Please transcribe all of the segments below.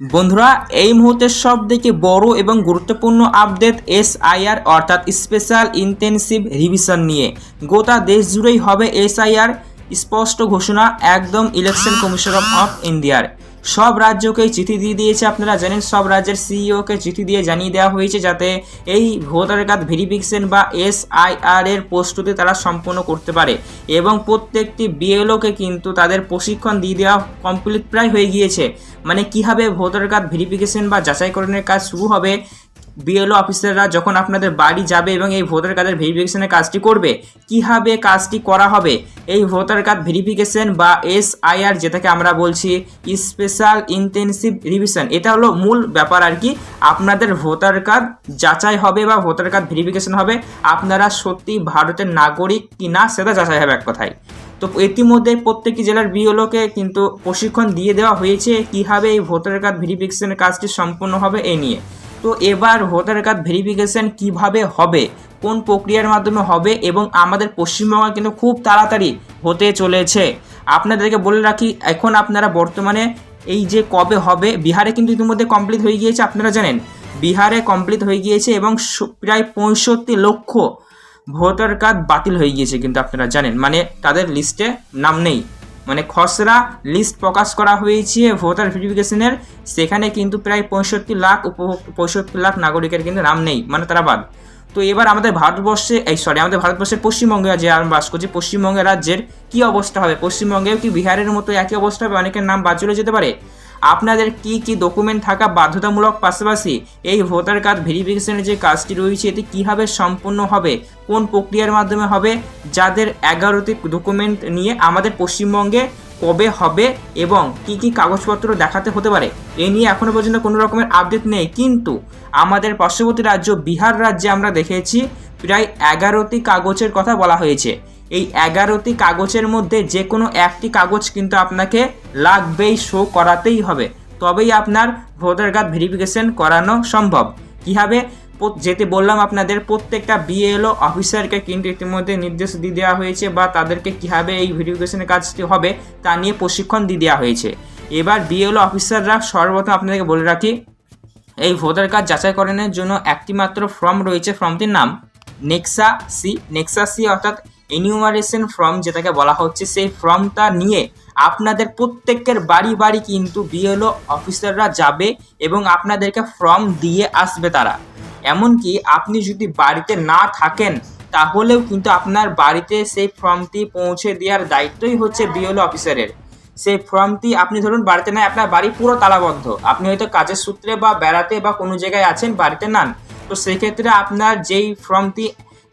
বন্ধুরা, এই মুহূর্তের সব থেকে বড় এবং গুরুত্বপূর্ণ আপডেট এসআইআর, অর্থাৎ স্পেশাল ইন্টেনসিভ রিভিশন নিয়ে। গোটা দেশ জুড়েই হবে এসআইআর, স্পষ্ট ঘোষণা, একদম ইলেকশন কমিশন অফ ইন্ডিয়ার। সব রাজ্যকেই চিঠি দিয়ে দিয়েছে আপনারা জানেন, সব রাজ্যের সিইওকে চিঠি দিয়ে জানিয়ে দেওয়া হয়েছে যাতে এই ভোটার কার্ড ভেরিফিকেশন বা এসআইআর এর প্রস্তুতি তারা সম্পন্ন করতে পারে। এবং প্রত্যেকটি বিএলওকে কিন্তু তাদের প্রশিক্ষণ দিয়ে দেওয়া কমপ্লিট প্রায় হয়ে গিয়েছে। মানে কীভাবে ভোটার কার্ড ভেরিফিকেশন বা যাচাইকরণের কাজ শুরু হবে বিএলও অফিসাররা যখন আপনাদের বাড়ি যাবে এবং এই ভোটার কার্ডের ভেরিফিকেশনের কাজটি করবে, কীভাবে কাজটি করা হবে? এই ভোটার কার্ড ভেরিফিকেশন বা এসআইআর যেটাকে আমরা বলছি স্পেশাল ইন্টেনসিভ রিভিশন এটা হলো মূল ব্যাপার আর কি। আপনাদের ভোটার কার্ড যাচাই হবে বা ভোটার কার্ড ভেরিফিকেশন হবে, আপনারা সত্যি ভারতের নাগরিক কি না, সেটা যাচাই হবে এক কথায়। তো ইতিমধ্যে প্রত্যেকটি জেলার বিএলওকে কিন্তু প্রশিক্ষণ দিয়ে দেওয়া হয়েছে, কীভাবে এই ভোটার কার্ড ভেরিফিকেশনের কাজটি সম্পূর্ণ হবে এই নিয়ে। তো এবার ভোটার কার্ড ভেরিফিকেশন কীভাবে হবে? কোন প্রক্রিয়ার মাধ্যমে হবে? এবং আমাদের পশ্চিমবঙ্গে কিন্তু খুব তাড়াতাড়ি হতে চলেছে। আপনাদেরকে বলে রাখি, এখন আপনারা বর্তমানে এই যে কবে হবে, বিহারে কিন্তু ইতিমধ্যে কমপ্লিট হয়ে গিয়েছে, আপনারা জানেন। বিহারে কমপ্লিট হয়ে গিয়েছে এবং প্রায় পঁয়ষট্টি লক্ষ ভোটার কার্ড বাতিল হয়ে গিয়েছে কিন্তু আপনারা জানেন। মানে তাদের লিস্টে নাম নেই। মানে খসড়া লিস্ট প্রকাশ করা হয়েছে ভোটার ভেরিফিকেশনের সেখানে কিন্তু প্রায় পঁয়ষট্টি লাখ পঁয়ষট্টি লাখ নাগরিকের কিন্তু নাম নেই মানে তারা বাদ। তো এবার আমাদের ভারতবর্ষে, এই সরি আমাদের ভারতবর্ষের পশ্চিমবঙ্গে যে আমি বাস করছি, পশ্চিমবঙ্গের রাজ্যের কি অবস্থা হবে? পশ্চিমবঙ্গেও কি বিহারের মতো একই অবস্থা হবে? অনেকের নাম বাদ চলে যেতে পারে? আপনাদের কি কি ডকুমেন্ট থাকা বাধ্যতামূলক পাশাপাশি এই ভোটার কার্ড ভেরিফিকেশনের যে কাজটি রয়েছে, এটি কীভাবে সম্পূর্ণ হবে, কোন প্রক্রিয়ার মাধ্যমে হবে, যাদের এগারোটি ডকুমেন্ট নিয়ে আমাদের পশ্চিমবঙ্গে কবে হবে এবং কি কি কাগজপত্র দেখাতে হতে পারে, এ নিয়ে এখনও পর্যন্ত কোনো রকমের আপডেট নেই। কিন্তু আমাদের পার্শ্ববর্তী রাজ্য বিহার রাজ্যে আমরা দেখেছি, প্রায় এগারোটি কাগজের কথা বলা হয়েছে। এই এগারোটি কাগজের মধ্যে যে কোনো একটি কাগজ কিন্তু আপনাকে লাগবেই শো করাতেই হবে। তবেই আপনার ভোটার কার্ড ভেরিফিকেশন করানো সম্ভব। কীভাবে? যেতে বললাম আপনাদের, প্রত্যেকটা বিএলও অফিসারকে কিন্তু ইতিমধ্যে নির্দেশ দিয়ে দেওয়া হয়েছে বা তাদেরকে কীভাবে এই ভেরিফিকেশনের কাজটি হবে তা নিয়ে প্রশিক্ষণ দিয়ে দেওয়া হয়েছে। এবার বিএলও অফিসাররা সর্বপ্রথম আপনাদেরকে বলে রাখি, এই ভোটার কার্ড যাচাইকরণের জন্য একটি মাত্র ফর্ম রয়েছে ফর্মটির নাম নেক্সা সি নেক্সা সি অর্থাৎ এনিউমারেশন ফর্ম যেটাকে বলা হচ্ছে, সেই ফর্মটা নিয়ে আপনাদের প্রত্যেকের বাড়ি বাড়ি কিন্তু বিএলও অফিসাররা যাবে এবং আপনাদেরকে ফর্ম দিয়ে আসবে তারা। এমনকি আপনি যদি বাড়িতে না থাকেন, তাহলেও কিন্তু আপনার বাড়িতে সেই ফর্মটি পৌঁছে দেওয়ার দায়িত্বই হচ্ছে বিএলও অফিসারের। সেই ফর্মটি আপনি ধরুন বাড়িতে নাই, আপনার বাড়ি পুরো তালাবদ্ধ আপনি হয়তো কাজের সূত্রে বা বেড়াতে বা কোনো জায়গায় আছেন, বাড়িতে নান। তো সেক্ষেত্রে আপনার যেই ফর্মটি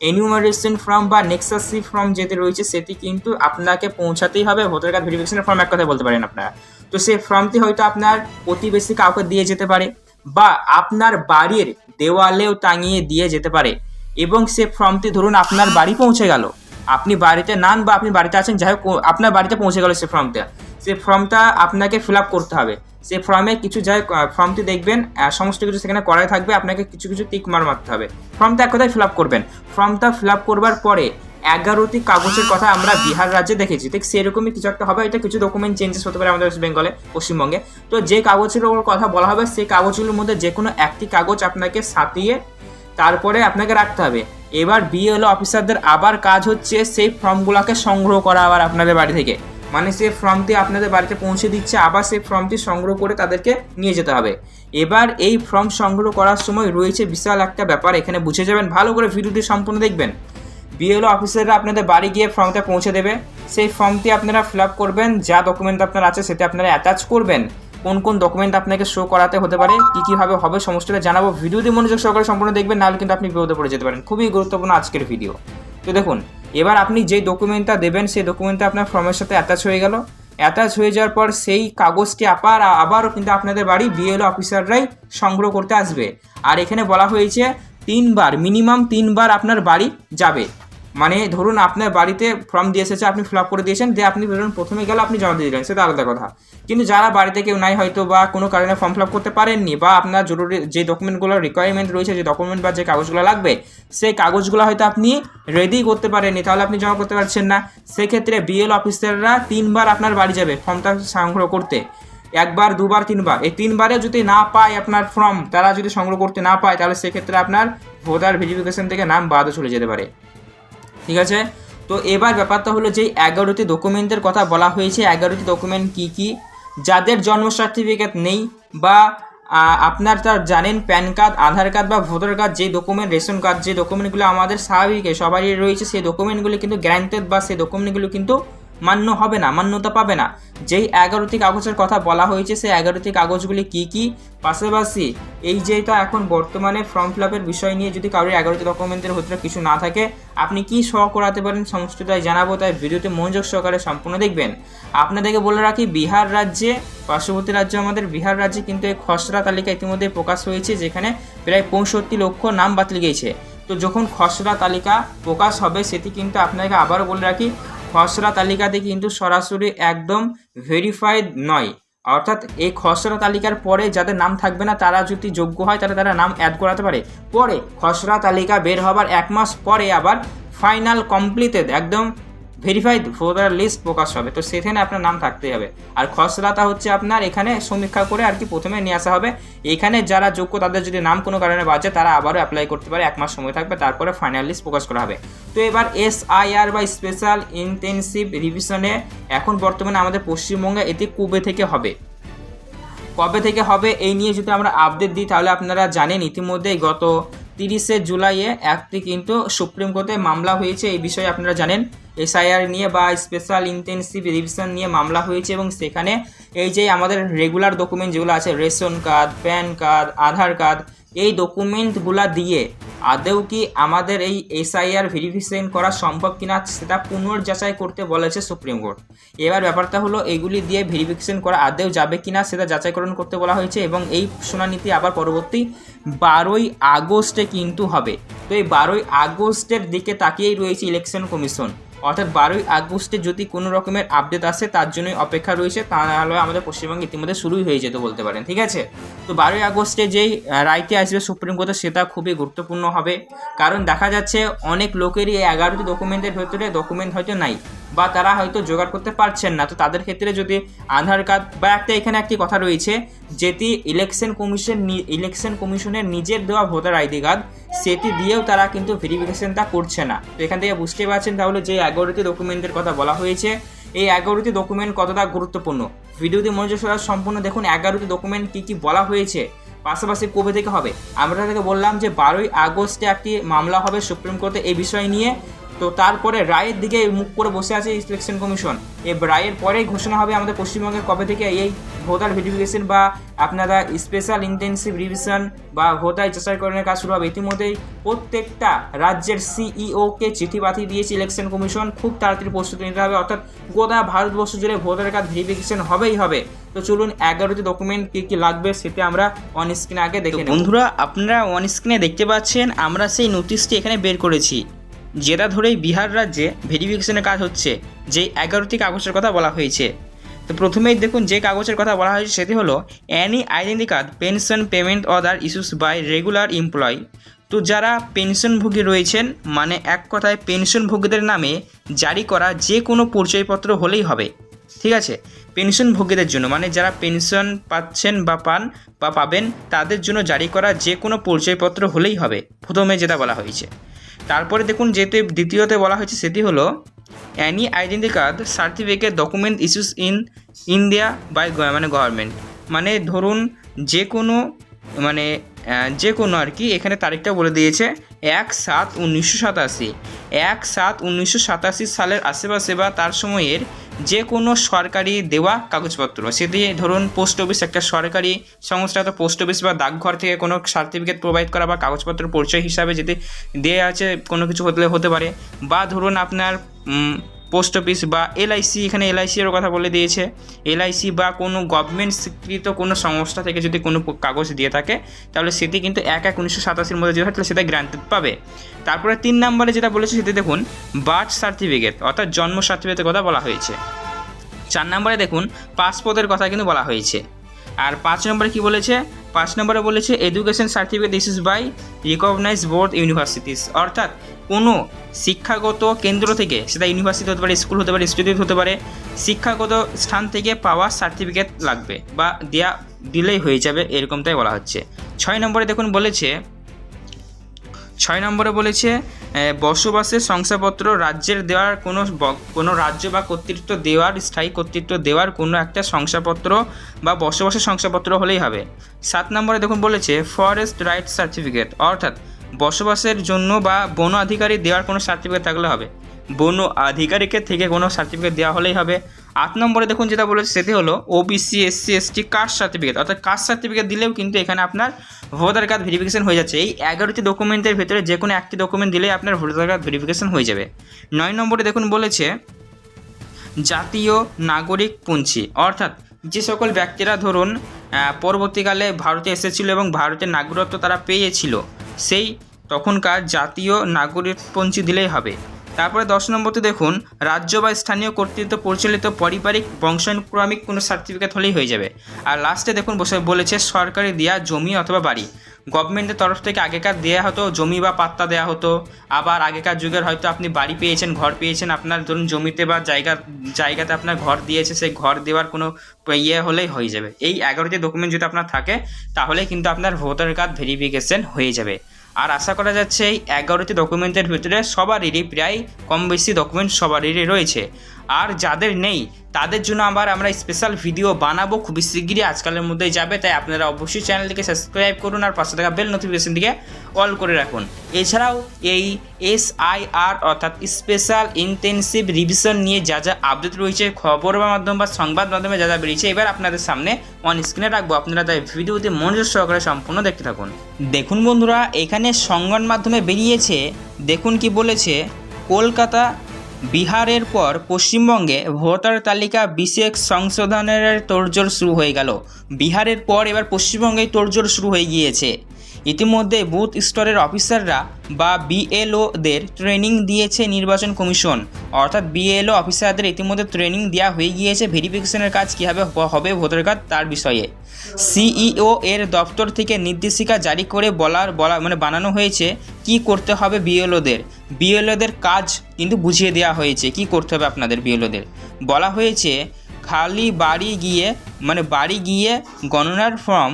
এনিউমারেশন ফর্ম বা নেক্সাসি ফর্ম যেটি রয়েছে, সেটি কিন্তু আপনাকে পৌঁছাতেই হবে। ভোটার কার্ড ভেরিফিকেশনের ফর্ম এক কথায় বলতে পারেন আপনারা। তো সেই ফর্মটি হয়তো আপনার প্রতিবেশী কাউকে দিয়ে যেতে পারে বা আপনার বাড়ির দেওয়ালেও টাঙিয়ে দিয়ে যেতে পারে এবং সে ফর্মটি ধরুন আপনার বাড়ি পৌঁছে গেল। আপনি বাড়িতে নান বা আপনি বাড়িতে আছেন, যাই হোক, আপনার বাড়িতে পৌঁছে গেল সে ফর্মটা সে ফর্মটা আপনাকে ফিল আপ করতে হবে। সে ফর্মে কিছু যাই ফর্মটি দেখবেন সমস্ত কিছু সেখানে করাই থাকবে, আপনাকে কিছু কিছু টিক মার মারতে হবে। ফর্মটা এক কথায় ফিল আপ করবেন। ফর্মটা ফিল আপ করবার পরে এগারোটি কাগজের কথা আমরা বিহার রাজ্যে দেখেছি। ঠিক সেরকমই কিছু একটা হবে, এটা কিছু ডকুমেন্ট চেঞ্জেস হতে পারে আমাদের ওয়েস্ট বেঙ্গলে পশ্চিমবঙ্গে। তো যে কাগজের ওপর কথা বলা হবে, সেই কাগজগুলোর মধ্যে যে কোনো একটি কাগজ আপনাকে সাঁতিয়ে তারপরে আপনাকে রাখতে হবে। এবার বিএলও অফিসারদের আবার কাজ হচ্ছে সেই ফর্মগুলোকে সংগ্রহ করা আবার আপনাদের বাড়ি থেকে। মানে সেই ফর্মটি আপনাদের বাড়িতে পৌঁছে দিচ্ছে, আবার সেই ফর্মটি সংগ্রহ করে তাদেরকে নিয়ে যেতে হবে। এবার এই ফর্ম সংগ্রহ করার সময় রয়েছে বিশাল একটা ব্যাপার, এখানে বুঝে যাবেন, ভালো করে ভিডিওটি সম্পূর্ণ দেখবেন। বিএলও অফিসাররা আপনাদের বাড়ি গিয়ে ফর্মটা পৌঁছে দেবে। সেই ফর্মটি আপনারা ফিল আপ করবেন, যা ডকুমেন্ট আপনার আছে সেটা আপনারা অ্যাটাচ করবেন। কোন কোন ডকুমেন্ট আপনাকে শো করাতে হতে পারে, কী কীভাবে হবে সমস্তটা জানাব। ভিডিওটি মনোযোগ সহকারে সম্পূর্ণ দেখবেন, নাহলে কিন্তু আপনি বিপদে পড়ে যেতে পারেন। খুবই গুরুত্বপূর্ণ আজকের ভিডিও তো দেখুন এবার আপনি যে ডকুমেন্টটা দেবেন, সেই ডকুমেন্টটা আপনার ফর্মের সাথে অ্যাটাচ হয়ে গেল। অ্যাটাচ হয়ে যাওয়ার পর সেই কাগজটি আবার, আবারও কিন্তু আপনাদের বাড়ি বিএলও অফিসাররাই সংগ্রহ করতে আসবে। আর এখানে বলা হয়েছে, তিনবার মিনিমাম তিনবার আপনার বাড়ি যাবে। মানে ধরুন আপনার বাড়িতে ফর্ম দিয়ে এসেছে, আপনি ফিল আপ করে দিয়েছেন, দিয়ে আপনি ধরুন প্রথমে গেলে আপনি জমা দিয়ে দিলেন, সেটা আলাদা কথা। কিন্তু যারা বাড়িতে কেউ নাই হয়তো বা কোনো কারণে ফর্ম ফিল আপ করতে পারেননি বা আপনার জরুরি যে ডকুমেন্টগুলো রিকোয়ারমেন্ট রয়েছে, যে ডকুমেন্ট বা যে কাগজগুলো লাগবে, সেই কাগজগুলো হয়তো আপনি রেডি করতে পারেননি, তাহলে আপনি জমা করতে পারছেন না। সেক্ষেত্রে বিএল অফিসাররা তিনবার আপনার বাড়ি যাবে ফর্মটা সংগ্রহ করতে। একবার, দুবার, তিনবার। এই তিনবারে যদি না পায় আপনার ফর্ম তারা যদি সংগ্রহ করতে না পায়, তাহলে সেক্ষেত্রে আপনার ভোটার ভেরিফিকেশন থেকে নাম বাদও চলে যেতে পারে। ঠিক আছে? তো এবার ব্যাপারটা হলো যে এগারোটি ডকুমেন্টের কথা বলা হয়েছে, এগারোটি ডকুমেন্ট কি কি? যাদের জন্ম সার্টিফিকেট নেই বা আপনার তার জানেন প্যান কার্ড আধার কার্ড বা ভোটার কার্ড যে ডকুমেন্ট রেশন কার্ড যে ডকুমেন্টগুলো আমাদের স্বাভাবিক, সবারই রয়েছে, সেই ডকুমেন্টগুলো কিন্তু গ্যারান্টেড বা সেই ডকুমেন্টগুলো কিন্তু মান্য হবে না, মান্যতা পাবে না। যেই এগারোটি কাগজের কথা বলা হয়েছে, সেই এগারোটি কাগজগুলি কি কি? পাশাপাশি এই যেটা এখন বর্তমানে ফর্ম ফিল আপের বিষয় নিয়ে যদি কারোর এগারোটি ডকুমেন্টের ভিতরে কিছু না থাকে, আপনি কি সহ করাতে পারেন সমস্তটাই জানাব, তাই ভিডিওতে মনোযোগ সহকারে সম্পূর্ণ দেখবেন। আপনাদেরকে বলে রাখি, বিহার রাজ্যে, পার্শ্ববর্তী রাজ্য আমাদের, বিহার রাজ্যে কিন্তু এই খসড়া তালিকা ইতিমধ্যে প্রকাশ হয়েছে, যেখানে প্রায় পঁয়ষট্টি লক্ষ নাম বাতিল গিয়েছে। তো যখন খসড়া তালিকা প্রকাশ হবে, সেটি কিন্তু আপনাকে আবারও বলে রাখি খসড়া তালিকাতে কিন্তু সরাসরি একদম ভেরিফাইড নয়। অর্থাৎ এই খসড়া তালিকার পরে যাদের নাম থাকবে না, তারা যদি যোগ্য হয়, তাহলে তারা নাম অ্যাড করাতে পারে। পরে খসড়া তালিকা বের হবার এক মাস পরে আবার ফাইনাল কমপ্লিটেড একদম ভেরিফাইড ভোটার লিস্ট প্রকাশ হবে। তো সেখানে আপনার নাম থাকতেই হবে। আর খসড়াটা হচ্ছে আপনার এখানে সমীক্ষা করে আর কি প্রথমে নিয়ে আসা হবে। এখানে যারা যোগ্য, তাদের যদি নাম কোনো কারণে বাজে, তারা আবারও অ্যাপ্লাই করতে পারে, এক মাস সময় থাকবে, তারপরে ফাইনাল লিস্ট প্রকাশ করা হবে। তো এবার এস আইআর বা স্পেশাল ইন্টেনসিভ রিভিশনে এখন বর্তমানে আমাদের পশ্চিমবঙ্গে এটি কবে থেকে হবে? কবে থেকে হবে এই নিয়ে যদি আমরা আপডেট দিই, তাহলে আপনারা জানেন ইতিমধ্যেই গত তিরিশে জুলাইয়ে একটি কিন্তু সুপ্রিম কোর্টে মামলা হয়েছে, এই বিষয়ে আপনারা জানেন। এসআইআর নিয়ে বা স্পেশাল ইন্টেনসিভ রিভিশন নিয়ে মামলা হয়েছে এবং সেখানে এই যে আমাদের রেগুলার ডকুমেন্ট যেগুলো আছে, ration card, PAN card, Aadhaar card, এই ডকুমেন্টগুলা দিয়ে আদেও কি আমাদের এই এসআইআর ভেরিফিকেশন করা সম্ভব কিনা সেটা পুনর্যাচাই করতে বলেছে সুপ্রিম কোর্ট। এবার ব্যাপারটা হলো এগুলি দিয়ে ভেরিফিকেশন করা আদেও যাবে কিনা সেটা যাচাইকরণ করতে বলা হয়েছে এবং এই শুনানিটি আবার পরবর্তী বারোই আগস্টে কিন্তু হবে। তো এই বারোই আগস্টের দিকে তাকিয়েই রয়েছে ইলেকশন কমিশন অর্থাৎ বারোই আগস্টে যদি কোনো রকমের আপডেট আসে, তার জন্যই অপেক্ষা রয়েছে তা নাহলে আমাদের পশ্চিমবঙ্গে ইতিমধ্যে শুরুই হয়ে যেত বলতে পারেন, ঠিক আছে? তো বারোই আগস্টে যেই রায়টি আসবে সুপ্রিম কোর্টে, সেটা খুবই গুরুত্বপূর্ণ হবে। কারণ দেখা যাচ্ছে অনেক লোকেরই এগারোটি ডকুমেন্টের ভেতরে ডকুমেন্ট হয়তো নাই। বা তারা হয়তো জোগাড় করতে পারছেন না। তো তাদের ক্ষেত্রে যদি আধার কার্ড বা একটা এখানে একটি কথা রয়েছে, যেটি ইলেকশন কমিশন ইলেকশন কমিশনের নিজের দেওয়া ভোটার আইডি কার্ড সেটি দিয়েও তারা কিন্তু ভেরিফিকেশনটা করছে না। তো এখান থেকে বুঝতে পারছেন তাহলে যে এগারোটি ডকুমেন্টের কথা বলা হয়েছে, এই এগারোটি ডকুমেন্ট কতটা গুরুত্বপূর্ণ? ভিডিওটি মনোযোগ সহকারে সম্পূর্ণ দেখুন, এগারোটি ডকুমেন্ট কী কী বলা হয়েছে, পাশাপাশি কবে থেকে হবে? আমরা থেকে বললাম যে বারোই আগস্টে একটি মামলা হবে সুপ্রিম কোর্টে এই বিষয় নিয়ে। তো তারপরে রায়ের দিকে মুখ করে বসে আছে ইলেকশন কমিশন। এই রায়ের পরেই ঘোষণা হবে আমাদের পশ্চিমবঙ্গের কবে থেকে এই ভোটার ভেরিফিকেশন বা আপনারা স্পেশাল ইন্টেনসিভ রিভিশন বা ভোটার যাচাইকরণের কাজ শুরু হবে। ইতিমধ্যেই প্রত্যেকটা রাজ্যের সিইওকে চিঠি পাঠিয়ে দিয়েছে ইলেকশন কমিশন। খুব তাড়াতাড়ি প্রস্তুতি নিতে হবে। অর্থাৎ গোটা ভারতবর্ষ জুড়ে ভোটার কার্ড ভেরিফিকেশন হবেই হবে। তো চলুন এগারোটি ডকুমেন্ট কী কী লাগবে সেটা আমরা অন স্ক্রিনে আগে দেখে। বন্ধুরা আপনারা অন স্ক্রিনে দেখতে পাচ্ছেন আমরা সেই নোটিশটি এখানে বের করেছি। যেটা ধরেই বিহার রাজ্যে ভেরিফিকেশনের কাজ হচ্ছে যেই এগারোটি কাগজের কথা বলা হয়েছে। তো প্রথমেই দেখুন, যে কাগজের কথা বলা হয়েছে সেটি হলো any identity card pension payment other issues by regular employ তো যারা পেনশনভোগী রয়েছেন মানে এক কথায় পেনশনভোগীদের নামে জারি করা যে কোনো পরিচয়পত্র হলেই হবে। ঠিক আছে? পেনশনভোগীদের জন্য মানে যারা পেনশন পাচ্ছেন বা পান বা পাবেন, তাদের জন্য জারি করা যে কোনো পরিচয়পত্র হলেই হবে। প্রথমে যেটা বলা হয়েছে। তারপরে দেখুন যেতে দ্বিতীয়তে বলা হয়েছে, সেটি হলো any identity card certificate document issues in India by মানে গভর্নমেন্ট মানে ধরুন যে কোনো মানে যে কোনো আর কি, এখানে তারিখটা বলে দিয়েছে, এক সাত উনিশশো সাতাশি। এক সাত উনিশশো সাতাশি সালের আশেপাশে বা তার সময়ের যে কোনো সরকারি দেওয়া কাগজপত্র সেটি ধরুন পোস্ট অফিস, একটা সরকারি সংস্থা, তো পোস্ট অফিস বা ডাকঘর থেকে কোনো সার্টিফিকেট প্রোভাইড করা বা কাগজপত্র পরিচয় হিসাবে যেটি দেওয়া আছে, কোনো কিছু হতে হতে পারে। বা ধরুন আপনার পোস্ট অফিস বা এলআইসি, এখানে এলআইসিরও কথা বলে দিয়েছে। এলআইসি বা কোনো গভর্নমেন্ট স্বীকৃত কোনো সংস্থা থেকে যদি কোনো কাগজ দিয়ে থাকে, তাহলে সেটি কিন্তু এক এক উনিশশো সাতাশির মধ্যে যেটা তাহলে সেটা গ্রান্টেড পাবে। তারপরে তিন নম্বরে যেটা বলেছে, সেটি দেখুন, বার্থ সার্টিফিকেট, অর্থাৎ জন্ম সার্টিফিকেটের কথা বলা হয়েছে। চার নম্বরে দেখুন, পাসপোর্টের কথা কিন্তু বলা হয়েছে। আর পাঁচ নম্বরে কি বলেছে? পাঁচ নম্বরে বলেছে education certificate is by recognise board universities অর্থাৎ কোনো শিক্ষাগত কেন্দ্র থেকে, সেটা ইউনিভার্সিটি হতে পারে স্কুল হতে পারে ইনস্টিটিউট হতে পারে, শিক্ষাগত স্থান থেকে পাওয়া সার্টিফিকেট লাগবে বা দেয়া দিলেই হয়ে যাবে, এরকমটাই বলা হচ্ছে। ছয় নম্বরে দেখুন বলেছে ছয় নম্বরে বলেছে বসবাসের শংসাপত্র রাজ্যের দেওয়ার কোনো কোনো রাজ্য বা কর্তৃত্ব দেওয়ার, স্থায়ী কর্তৃত্ব দেওয়ার কোনো একটা শংসাপত্র বা বসবাসের শংসাপত্র হলেই হবে। সাত নম্বরে দেখুন বলেছে ফরেস্ট রাইট সার্টিফিকেট অর্থাৎ বসবাসের জন্য বা বন আধিকারী দেওয়ার কোনো সার্টিফিকেট থাকলে হবে। বন আধিকারিকের থেকে কোনো সার্টিফিকেট দেওয়া হলেই হবে। আট নম্বরে দেখুন যেটা বলেছে সেটি হলো OBC SC ST caste certificate অর্থাৎ কাস্ট সার্টিফিকেট দিলেও কিন্তু এখানে আপনার ভোটার কার্ড ভেরিফিকেশন হয়ে যাচ্ছে। এই এগারোটি ডকুমেন্টের ভেতরে যে কোনো একটি ডকুমেন্ট দিলেই আপনার ভোটার কার্ড ভেরিফিকেশন হয়ে যাবে। নয় নম্বরে দেখুন বলেছে জাতীয় নাগরিক পঞ্চি অর্থাৎ যে সকল ব্যক্তিরা ধরুন পরবর্তীকালে ভারতে এসেছিল এবং ভারতের নাগরিকত্ব তারা পেয়েছিল, সেই তখনকার জাতীয় নাগরিক পঞ্চি দিলেই হবে। তারপরে দশ নম্বরতে দেখুন, রাজ্য বা স্থানীয় কর্তৃত্ব পরিচালিত পারিবারিক বংশানুক্রমিক কোনো সার্টিফিকেট হলেই হয়ে যাবে। আর লাস্টে দেখুন, বসে বলেছে সরকারি দেয়া জমি অথবা বাড়ি। গভর্নমেন্টের তরফ থেকে আগেকার দেয়া হতো, জমি বা পাত্তা দেয়া হতো। আবার আগেকার যুগের হয়তো আপনি বাড়ি পেয়েছেন, ঘর পেয়েছেন, আপনার ধরুন জমিতে বা জায়গা, জায়গাতে আপনার ঘর দিয়েছে, সেই ঘর দেওয়ার কোনো ইয়ে হলেই হয়ে যাবে। এই এগারোটি ডকুমেন্ট যদি আপনার থাকে তাহলে কিন্তু আপনার ভোটার কার্ড ভেরিফিকেশন হয়ে যাবে। আর আশা করা যাচ্ছে এই এগারোটি ডকুমেন্টের ভিতরে সবারই প্রায় কম বেশি ডকুমেন্ট সবারই রয়েছে। আর যাদের নেই, তাদের জন্য আবার আমরা স্পেশাল ভিডিও বানাবো খুবই শিগগিরই। আজকালের মধ্যেই যাবে, তাই আপনারা অবশ্যই চ্যানেলটিকে সাবস্ক্রাইব করুন আর পাশে থাকা বেল নোটিফিকেশনটিকে অল করে রাখুন। এছাড়াও এই এস আই আর অর্থাৎ স্পেশাল ইন্টেনসিভ রিভিশন নিয়ে যা যা আপডেট রয়েছে খবর বা মাধ্যম বা সংবাদ মাধ্যমে যা যা বেরিয়েছে, এবার আপনাদের সামনে অন স্ক্রিনে রাখব। আপনারা তাই ভিডিওতে মনোযোগ সহকারে সম্পূর্ণ দেখতে থাকুন। দেখুন বন্ধুরা, এখানে সংবাদ মাধ্যমে বেরিয়েছে, দেখুন কি বলেছে, কলকাতা বিহারের পর পশ্চিমবঙ্গে ভোটার তালিকা বিশেষ সংশোধনের তোড়জোড় শুরু হয়ে গেল। বিহারের পর এবার পশ্চিমবঙ্গে তোড়জোড় শুরু হয়ে গিয়েছে। ইতিমধ্যে বুথ স্তরের অফিসাররা বা বিএলওদের ট্রেনিং দিয়েছে নির্বাচন কমিশন। অর্থাৎ বিএলও অফিসারদের ইতিমধ্যে ট্রেনিং দেওয়া হয়ে গিয়েছে। ভেরিফিকেশনের কাজ কীভাবে হবে ভোটার কার্ড তার বিষয়ে। সিইও এর দপ্তর থেকে নির্দেশিকা জারি করে বলার, বলা মানে বানানো হয়েছে। কি করতে হবে বিএলওদের? বিএলওদের কাজ কিন্তু বুঝিয়ে দেওয়া হয়েছে। কি করতে হবে আপনাদের বিএলওদের? বলা হয়েছে, খালি বাড়ি গিয়ে মানে বাড়ি গিয়ে গণনার ফর্ম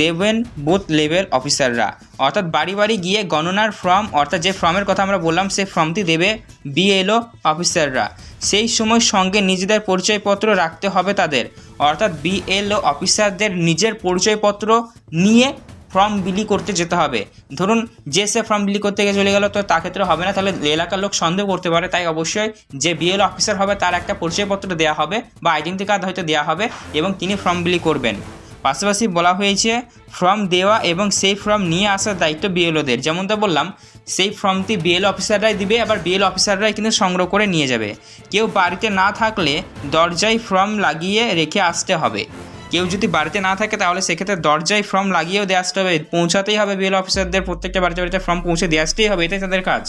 দেবেন বুথ লেভেল অফিসাররা। অর্থাৎ বাড়ি বাড়ি গিয়ে গণনার ফর্ম, অর্থাৎ যে ফর্মের কথা আমরা বললাম সেই ফর্মটি দেবে বিএলও অফিসাররা। সেই সময় সঙ্গে নিজেদের পরিচয়পত্র রাখতে হবে তাদের। অর্থাৎ বিএলও অফিসারদের নিজের পরিচয়পত্র নিয়ে ফর্ম বিলি করতে যেতে হবে। ধরুন, যে সে ফর্ম বিলি করতে গিয়ে চলে গেল, তো তা ক্ষেত্রে হবে না। তাহলে এলাকার লোক সন্দেহ করতে পারে। তাই অবশ্যই যে বিএল অফিসার হবে, তার একটা পরিচয়পত্র দেওয়া হবে বা আইডেন্টি কার্ড হয়তো দেওয়া হবে এবং তিনি ফর্ম বিলি করবেন। পাশাপাশি বলা হয়েছে ফর্ম দেওয়া এবং সেই ফর্ম নিয়ে আসার দায়িত্ব বিএলওদের যেমনটা বললাম, সেই ফর্মটি বিএল অফিসাররাই দিবে, আবার বিএল অফিসাররাই কিন্তু সংগ্রহ করে নিয়ে যাবে। কেউ বাড়িতে না থাকলে দরজায় ফর্ম লাগিয়ে রেখে আসতে হবে। কেউ যদি বাড়িতে না থাকে, তাহলে সেক্ষেত্রে দরজায় ফর্ম লাগিয়েও দিয়ে আসতে হবে। পৌঁছাতেই হবে বিএল অফিসারদের প্রত্যেকটা বাড়িতে বাড়িতে ফর্ম পৌঁছে দিয়ে আসতেই হবে, এটাই তাদের কাজ।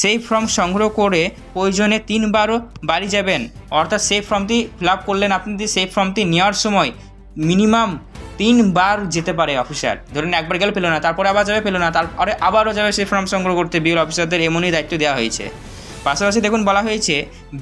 সেই ফর্ম সংগ্রহ করে প্রয়োজনে তিনবারও বাড়ি যাবেন। অর্থাৎ সেই ফর্মটি ফিল আপ করলেন আপনি, যদি সেই ফর্মটি নেওয়ার সময় মিনিমাম তিনবার যেতে পারে অফিসার ধরুন একবার গেলে, পেল না, তারপরে আবার যাবে, পেল না তারপরে আবারও যাবে সেই ফর্ম সংগ্রহ করতে বিএল অফিসারদের এমনই দায়িত্ব দেওয়া হয়েছে। পাশাপাশি দেখুন বলা হয়েছে,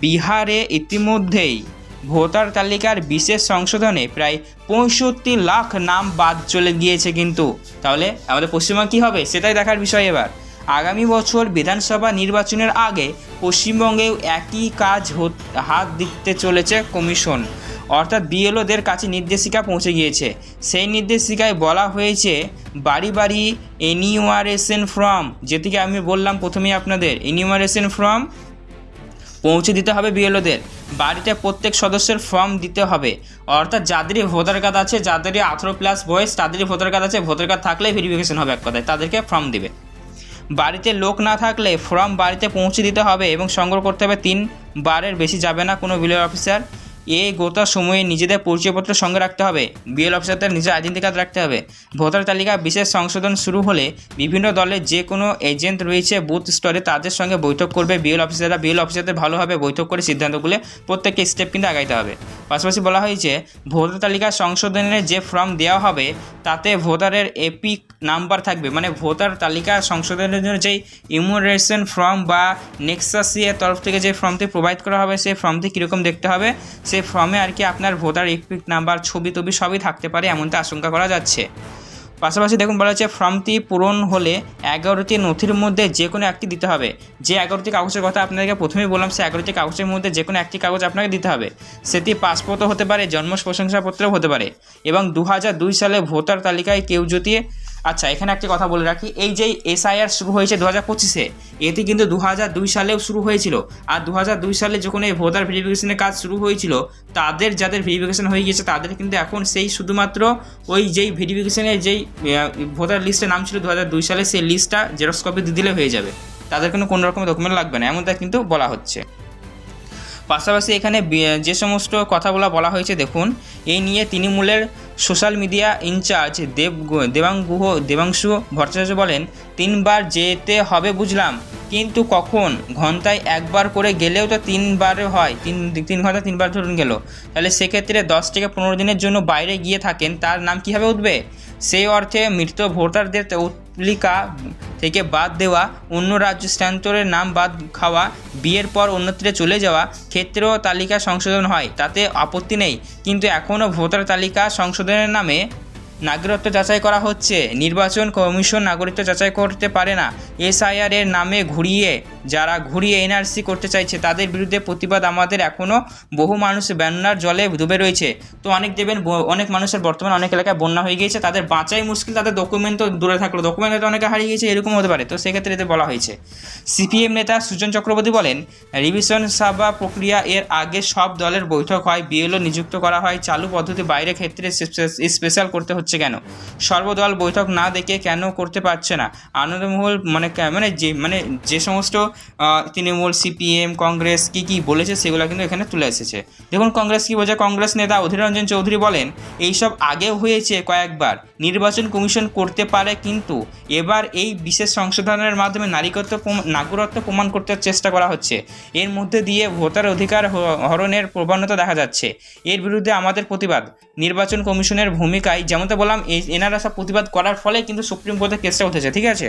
বিহারে ইতিমধ্যেই ভোটার তালিকার বিশেষ সংশোধনে প্রায় পঁয়ষট্টি লাখ নাম বাদ চলে গিয়েছে কিন্তু। তাহলে আমাদের পশ্চিমবঙ্গ কী হবে? সেটাই দেখার বিষয় এবার। আগামী বছর বিধানসভা নির্বাচনের আগে পশ্চিমবঙ্গেও একই কাজ হত- দিতে চলেছে কমিশন। অর্থাৎ বিএলওদের কাছে নির্দেশিকা পৌঁছে গিয়েছে। সেই নির্দেশিকায় বলা হয়েছে, বাড়ি বাড়ি এনিউয়ারেশন ফর্ম, যেটিকে আমি বললাম প্রথমেই আপনাদের এনিউয়ারেশন ফর্ম পৌঁছে দিতে হবে বিএলওদের। বাড়িতে প্রত্যেক সদস্যের ফর্ম দিতে হবে। অর্থাৎ যাদেরই ভোটার কার্ড আছে, যাদেরই আঠেরো প্লাস বয়স, তাদেরই ভোটার কার্ড আছে, ভোটার কার্ড থাকলেই ভেরিফিকেশন হবে এক কথায়। তাদেরকে ফর্ম দিবে। বাড়িতে লোক না থাকলে ফর্ম বাড়িতে পৌঁছে দিতে হবে এবং সংগ্রহ করতে হবে তিন বারের বেশি যাবে না কোনো বিলের অফিসার এই গোটা সময়ে নিজেদের পরিচয়পত্র সঙ্গে রাখতে হবে। বিএল অফিসারদের নিজের আইডেন্টি কার্ড রাখতে হবে। ভোটার তালিকা বিশেষ সংশোধন শুরু হলে বিভিন্ন দলের যে কোনো এজেন্ট রয়েছে বুথ স্তরে তাদের সঙ্গে বৈঠক করবে বিএল অফিসাররা। বিএল অফিসারদের ভালোভাবে বৈঠক করে সিদ্ধান্তগুলো প্রত্যেককে স্টেপ কিন্তু আগাইতে হবে। পাশাপাশি বলা হয়েছে ভোটার তালিকা সংশোধনের যে ফর্ম দেওয়া হবে, তাতে ভোটারের এপিক নাম্বার থাকবে। মানে ভোটার তালিকা সংশোধনের জন্য যেই ইমোরেশন ফর্ম বা নেক্সাসি এর তরফ থেকে যে ফর্মটি প্রোভাইড করা হবে, সেই ফর্মটি কীরকম দেখতে হবে সেই ফর্মে আর কি আপনার ভোটার এপিক নাম্বার ছবি টবি সবই থাকতে পারে এমনটা আশঙ্কা করা যাচ্ছে। পাশাপাশি দেখুন, বলা হচ্ছে ফর্মটি পূরণ হলে এগারোটি নথির মধ্যে যে কোনো একটি দিতে হবে। যে এগারোটি কাগজের কথা আপনাদেরকে প্রথমেই বললাম, সে এগারোটি কাগজের মধ্যে যে কোনো একটি কাগজ আপনাকে দিতে হবে। সেটি পাসপোর্টও হতে পারে জন্ম প্রশংসাপত্রও হতে পারে। এবং দু সালে ভোটার তালিকায় কেউ যদি আচ্ছা এখানে একটি কথা বলে রাখি। এই যে এসআইআর শুরু হয়েছে দু হাজার পঁচিশে, এটি কিন্তু দু হাজার দুই সালেও শুরু হয়েছিল। আর দু হাজার দুই সালে যখন এই ভোটার ভেরিফিকেশনের কাজ শুরু হয়েছিল, তাদের যাদের ভেরিফিকেশন হয়ে গিয়েছে, তাদের কিন্তু এখন সেই শুধুমাত্র ওই যেই ভেরিফিকেশনের যেই ভোটার লিস্টের নাম ছিল দু হাজার দুই সালে, সেই লিস্টটা জেরক্স কপি দিলে হয়ে যাবে। তাদের কোনো কোনো রকম ডকুমেন্ট লাগবে না, এমনটা কিন্তু বলা হচ্ছে। পাশাপাশি এখানে যে সমস্ত কথাগুলো বলা হয়েছে, দেখুন, এই নিয়ে তৃণমূলের সোশ্যাল মিডিয়া ইনচার্জ দেব দেবাঙ্গুহ, দেবাংশু ভট্টাচার্য বলেন, তিনবার যেতে হবে বুঝলাম, কিন্তু কখন? ঘন্টায় একবার করে গেলেও তো তিনবার হয়, তিন তিন ঘণ্টা তিনবার ধরুন গেল। তাহলে সেক্ষেত্রে দশ থেকে পনেরো দিনের জন্য বাইরে গিয়ে থাকেন, তার নাম কীভাবে উঠবে? সেই অর্থে মৃত ভোটারদের তালিকা থেকে বাদ দেওয়া, অন্য রাজ্য স্থানান্তরের নাম বাদ খাওয়া, বিয়ের পর অন্যত্রে চলে যাওয়া ক্ষেত্রেও তালিকা সংশোধন হয়, তাতে আপত্তি নেই। কিন্তু এখনও ভোটার তালিকা সংশোধনের নামে নাগরিকত্ব যাচাই করা হচ্ছে। নির্বাচন কমিশন নাগরিকত্ব যাচাই করতে পারে না। এসআইআর এর নামে ঘুরিয়ে যারা ঘুরিয়ে এনআরসি করতে চাইছে, তাদের বিরুদ্ধে প্রতিবাদ আমাদের এখনও বহু মানুষ বন্যার জলে ডুবে রয়েছে। তো অনেক দেবেন অনেক মানুষের বর্তমানে অনেক এলাকায় বন্যা হয়ে গিয়েছে, তাদের বাঁচাই মুশকিল, তাদের ডকুমেন্ট তো দূরে থাকল। ডকুমেন্ট হয়তো অনেকে হারিয়ে গিয়েছে, এরকম হতে পারে। তো সেক্ষেত্রে এতে বলা হয়েছে। সিপিএম নেতা সুজন চক্রবর্তী বলেন, রিভিশন সাবা প্রক্রিয়া এর আগে সব দলের বৈঠক হয়, বিএলও নিযুক্ত করা হয়, চালু পদ্ধতি বাইরে ক্ষেত্রে স্পেশাল করতে হচ্ছে। কেন? সর্বদল বৈঠক না দেখে কেন করতে পারছে না? আনন্দমহল মানে মানে যে মানে যে সমস্ত তৃণমূল, সিপিএম, কংগ্রেস কি কি বলেছে সেগুলো কিন্তু এখানে তুলে এসেছে। দেখুন কংগ্রেস কি বলছে কংগ্রেস নেতা অধীর রঞ্জন চৌধুরী বলেন, এইসব আগেও হয়েছে কয়েকবার। নির্বাচন কমিশন করতে পারে, কিন্তু এবার এই বিশেষ সংশোধনের মাধ্যমে নারীকত্ব নাগরত্ব নাগরিকত্ব প্রমাণ করতে চেষ্টা করা হচ্ছে। এর মধ্যে দিয়ে ভোটার অধিকার হরণের প্রবণতা দেখা যাচ্ছে। এর বিরুদ্ধে আমাদের প্রতিবাদ। নির্বাচন কমিশনের ভূমিকায় যেমনটা বললাম এনারা সব প্রতিবাদ করার ফলে কিন্তু সুপ্রিম কোর্টে কেসটা উঠেছে, ঠিক আছে?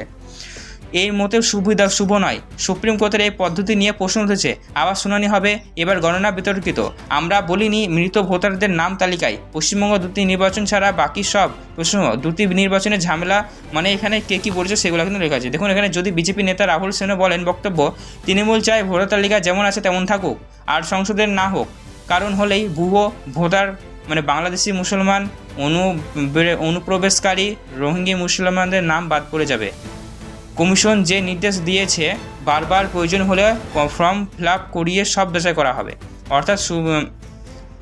এই মতেও সুবিধা শুভ নয়। সুপ্রিম কোর্টের এই পদ্ধতি নিয়ে প্রশ্ন উঠেছে। আবার শুনানি হবে। এবার গণনা বিতর্কিত। আমরা বলিনি মৃত ভোটারদের নাম তালিকায়। পশ্চিমবঙ্গ দুটি নির্বাচন ছাড়া বাকি সব প্রশ্ন। দুটি নির্বাচনের ঝামেলা মানে এখানে কে কী বলেছে সেগুলো কিন্তু লেখা আছে। দেখুন, এখানে যদি বিজেপি নেতা রাহুল সেনও বলেন বক্তব্য, তৃণমূল চায় ভোটার তালিকা যেমন আছে তেমন থাকুক, আর সংসদের না হোক। কারণ হলেই ভুয়ো ভোটার মানে বাংলাদেশি মুসলমান, অনু অনুপ্রবেশকারী, রোহিঙ্গি মুসলমানদের নাম বাদ পড়ে যাবে। কমিশন যে নির্দেশ দিয়েছে, বারবার প্রয়োজন হলে ফর্ম ফিল আপ করিয়ে সব যাচাই করা হবে। অর্থাৎ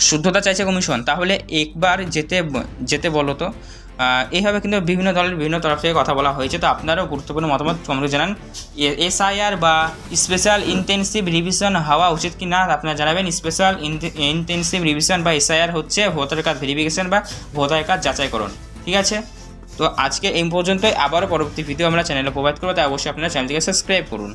শুদ্ধতা চাইছে কমিশন। তাহলে একবার যেতে যেতে বলো তো। এইভাবে কিন্তু বিভিন্ন দলের বিভিন্ন তরফ থেকে কথা বলা হয়েছে। তো আপনারাও গুরুত্বপূর্ণ মতামত কমেন্টে জানান। এসআইআর বা স্পেশাল ইন্টেনসিভ রিভিশন হওয়া উচিত কি না আপনারা জানাবেন। স্পেশাল ইন্টেনসিভ রিভিশন বা এসআইআর হচ্ছে ভোটার কার্ড ভেরিফিকেশন বা ভোটার কার্ড যাচাইকরণ ঠিক আছে? তো আজকে এই পর্যন্তই, আবারও পরবর্তী ভিডিও আমরা চ্যানেলে প্রোভাইড করব, তাই অবশ্যই আপনারা চ্যানেলটিকে সাবস্ক্রাইব করুন।